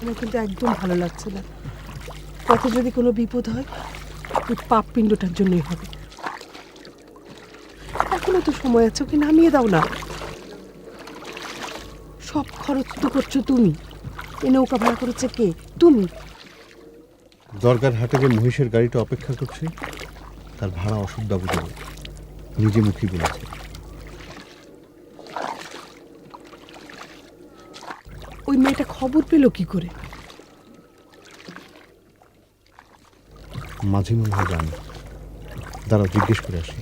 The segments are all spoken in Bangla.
কিন্তু একদম ভালো লাগছে না। যদি কোনো বিপদ হয়, ওই জন্যই হবে। এখনও তো সময় আছে, ওকে নামিয়ে দাও না। সব খরচ তো করছ তুমি। এ নৌকা ভাড়া করেছে কে? তুমি। দরগার হাটে যে মহিষের গাড়িটা অপেক্ষা করছে, তার ভাড়া অসুবিধা দেবে। নিজে মুখী বলেছে। ওই মেয়েটা খবর পেল কি করে? মাঝে মনে হয় জানি। দাঁড়া জিজ্ঞেস করে আসি।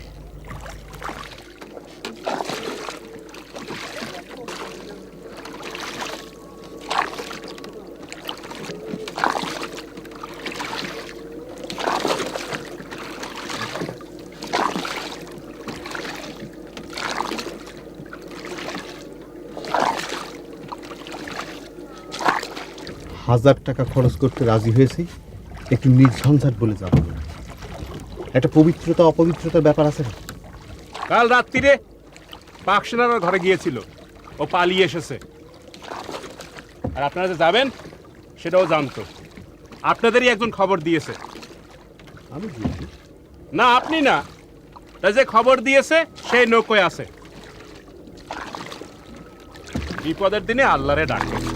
হাজার টাকা খরচ করতে রাজি হয়েছি একটু নির্ঝঞ্ঝাট বলে যাব একটা পবিত্রতা অপবিত্রতার ব্যাপার আছে না? কাল রাত্রিরে পাকসেনার ঘরে গিয়েছিল। ও পালিয়ে এসেছে। আর আপনারা যে যাবেন সেটাও জানতো। আপনাদেরই একজন খবর দিয়েছে। আমি না আপনি না। তা যে খবর দিয়েছে সেই নৌকোয় আছে। বিপদের দিনে আল্লাহরে ডাকে।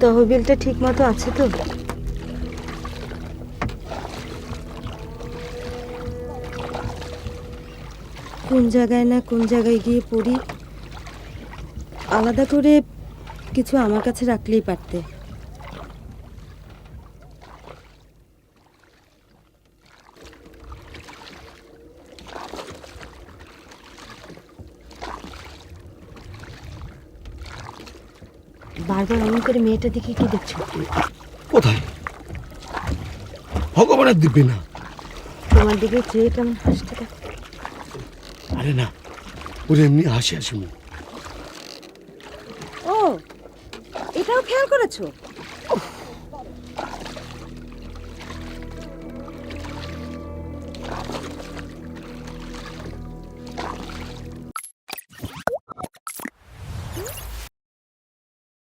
তহবিলটা ঠিক মতো আছে তো? কোন জায়গায় না কোন জায়গায় গিয়ে পড়ি? আলাদা করে কিছু আমার কাছে রাখলেই পারতে। বারবার অমন করে মেয়েটা দেখে কি দেখছ? কোথায়? ভগবানের দিব্যি না। তোমার দিকে চেয়ে কেমন হাসতে আরে না ওরে এমনি হাসি হাসি মুখ। ও এটাও খেয়াল করেছ?